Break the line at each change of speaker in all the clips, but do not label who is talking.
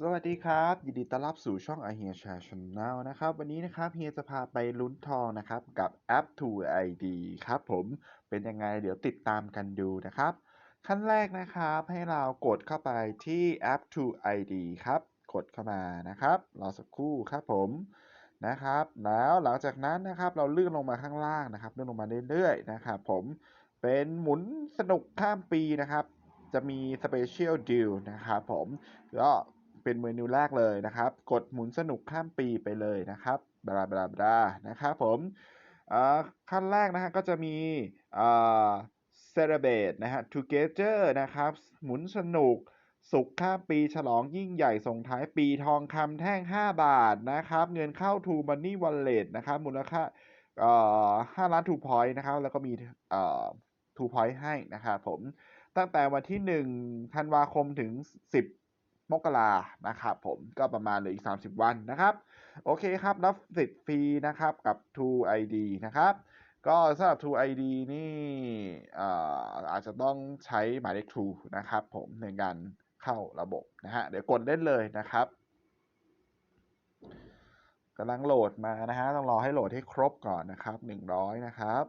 สวัสดีครับ ยินดีต้อนรับสู่ช่อง i h e r Share Channel นะครับ วันนี้นะครับเฮียจะพาไปลุ้นทองนะครับ กับแอป True ID ครับผมเป็นยังไงเดี๋ยวติดตามกันดูนะครับ ขั้นแรกนะครับให้เรากดเข้าไปที่แอป True ID ครับ กดเข้ามานะครับรอสักครู่ครับผมนะครับ แล้วหลังจากนั้นนะครับเราเลื่อนลงมาข้างล่างนะครับเลื่อนลงมาเรื่อยๆนะครับผมเป็นหมุนสนุกข้ามปีนะครับจะมี Special Deal นะครับผมก็ เป็นเมนูแรกเลยนะครับ กดหมุนสนุกข้ามปีไปเลยนะครับบลาบลาบลานะครับผมอ่าขั้นแรกนะฮะก็จะมีอ่า Celebrate นะฮะ Together นะครับ หมุนสนุก สุขข้ามปีฉลองยิ่งใหญ่ส่งท้ายปีทองคำแท่ง 5 บาทนะครับ เงินเข้า To Money Wallet นะครับ มูลค่าเอ่อ5ล้าน Two Point นะครับ แล้วก็มีเอ่อ Two Point ให้นะครับผม ตั้งแต่วันที่ 1 ธันวาคมถึง 10 มกรานะครับผมก็ประมาณเหลืออีก 30 วันนะครับ โอเคครับ รับสิทธิ์ฟรีนะครับกับ True ID นะครับ ก็สำหรับ True ID นี่อาจจะต้องใช้หมายเลข True นะครับผมในการเข้าระบบนะฮะเดี๋ยวกดเล่นเลยนะครับกำลังโหลดมานะฮะต้องรอให้โหลดให้ครบก่อนนะครับ 100 นะครับ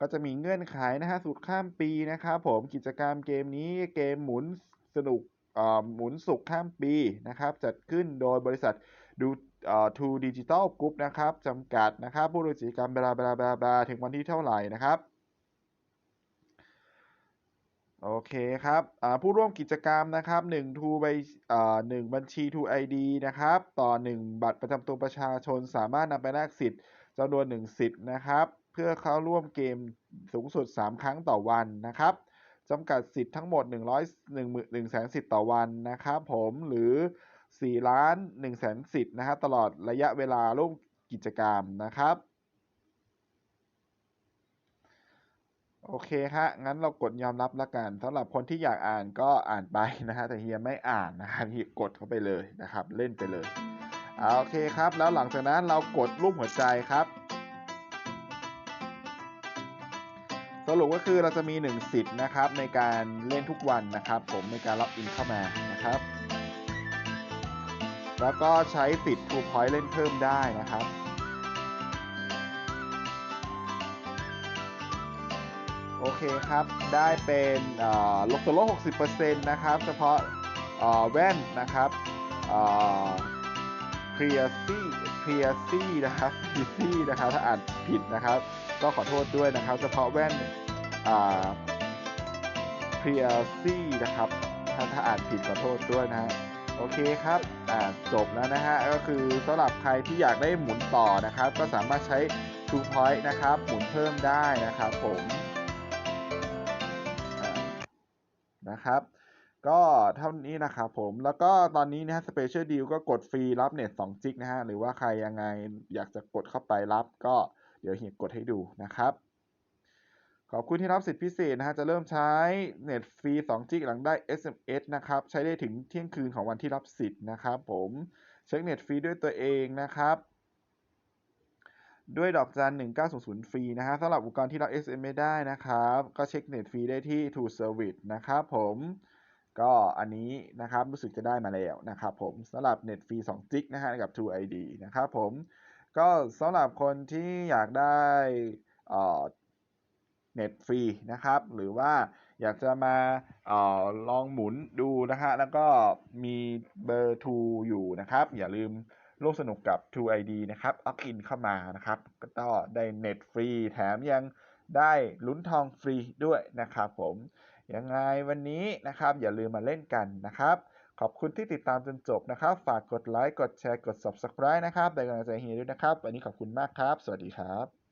ก็จะมีเงื่อนไขนะฮะสุดข้ามปีนะครับผมกิจกรรมเกมนี้เกมหมุนสนุก หมุนสุขข้ามปีนะครับ จัดขึ้นโดยบริษัทดูเอ่อ True Digital Group นะครับจำกัดนะครับ ผู้ร่วมกิจกรรมบลาบลาบลาบลาถึงวันที่เท่าไหร่นะครับโอเคครับผู้ร่วมกิจกรรมนะครับ1 True ใบอ่า1บัญชี True ID นะครับ ต่อ 1 บัตรประจำตัวประชาชนสามารถนำไปแลกสิทธิ์จำนวน 1 สิทธิ์นะครับ เพื่อเข้าร่วมเกมสูงสุด 3 ครั้งต่อวันนะครับ จำกัดสิทธิ์ทั้งหมด 100 1 1แสนสิทธิ์ต่อวันนะครับผมหรือ 4 ล้าน1แสนสิทธิ์นะครับตลอดระยะเวลาร่วมกิจกรรมนะครับ โอเคฮะงั้นเรากดยอมรับแล้วกันสำหรับคนที่อยากอ่านก็อ่านไปนะฮะแต่เฮียไม่อ่านนะครับเฮียกดเข้าไปเลยนะครับ เล่นไปเลยอโอเคครับ แล้วหลังจากนั้นเรากดรูปหัวใจครับ สรุปก็คือเราจะมี 1 สิทธิ์นะครับในการเล่นทุกวันนะครับ ผมในการล็อกอินเข้ามานะครับ แล้วก็ใช้สิทธิ์ True Point เล่นเพิ่มได้นะครับโอเคครับ ได้เป็นลดตัวลด60%นะครับ เฉพาะแว่นนะครับเคลียซี่เคลียซี่นะครับเคลียซี่นะครับ ถ้าอ่านผิดนะครับ ก็ขอโทษด้วยนะครับ เฉพาะแว่นเคลียซี่นะครับ ถ้าถ้าอ่านผิดขอโทษด้วยนะฮะโอเคครับอ่าจบแล้วนะฮะ ก็คือสำหรับใครที่อยากได้หมุนต่อนะครับ ก็สามารถใช้ True Point นะครับ หมุนเพิ่มได้นะครับผมนะครับ ก็เท่านี้นะครับผม แล้วก็ตอนนี้นะฮะ Special Deal ก็กดฟรีรับเน็ต2จิกนะฮะ หรือว่าใครยังไงอยากจะกดเข้าไปรับก็ เดี๋ยวเฮียกดให้ดูนะครับ ขอบคุณที่รับสิทธิพิเศษนะฮะ จะเริ่มใช้เน็ตฟรี2จิกหลังได้ SMS นะครับ ใช้ได้ถึงเที่ยงคืนของวันที่รับสิทธิ์นะครับ ผมเช็คเน็ตฟรีด้วยตัวเองนะครับด้วยดอกจัน1900 ฟรีนะฮะสำหรับอุปกรณ์ที่รับ SMS ไม่ได้นะครับ ก็เช็คเน็ตฟรีได้ที่ True Service นะครับผมก็อันนี้นะครับรู้สึกจะได้มาแล้วนะครับผมสำหรับเน็ตฟรี2จิกนะฮะกับ True ID นะครับผม ก็สำหรับคนที่อยากได้เน็ตฟรีนะครับ หรือว่าอยากจะมาออลองหมุนดูนะฮะแล้วก็มีเบอร์ True อยู่นะครับ อย่าลืมร่วมสนุกกับ True ID นะครับล็อกอินเข้ามานะครับ ก็ได้เน็ตฟรีแถมยังได้ลุ้นทองฟรีด้วยนะครับผมยังไงวันนี้นะครับ อย่าลืมมาเล่นกันนะครับ ขอบคุณที่ติดตามจนจบนะครับ ฝากกดไลค์ กดแชร์ กด Subscribe นะครับเป็นกำลังใจให้เฮียด้วยนะครับ วันนี้ขอบคุณมากครับ สวัสดีครับ